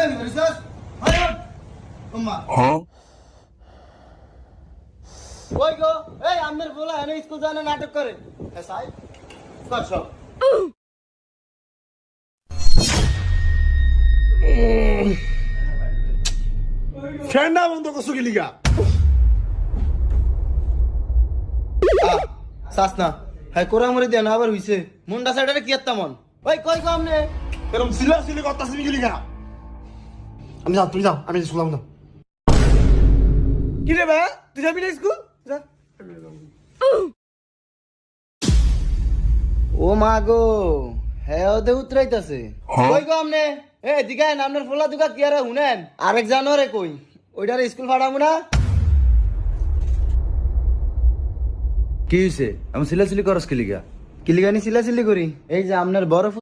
আমরা নেই রিসার্চ হয় উম্মা ওই গো এই আমাদের বলা এনে স্কুল জানে নাটক করে হ্যাঁ সাই কর সব ফ্যান না বন্ধ করছ কি লিগা সাস না হ্যাঁ কোরা মরে দেন আবার হইছে মুন্ডা সাইডারে কি একটা মন ওই কই গো আমনে এরকম সিলা সিলি করতেছি কি লিগা আমি যাও তুমি যাও আমি স্কুল না। কি রে ভাই? তুই যাবি না স্কুল যা। ও মা গো হ্যাঁ ওদের উতরাইতাছে। কই গো আমনে? এ দিগায় নামনের ফোলা দুকা কি আরে হুনেন আরেক জানোরে কই? ওইটারে স্কুল ফাড়ামু না? কি হয়েছে আমি সিলাসিলি করস কি লিগা? কিলিগানি সিলাসিলি করি। এই যে আপনার বড়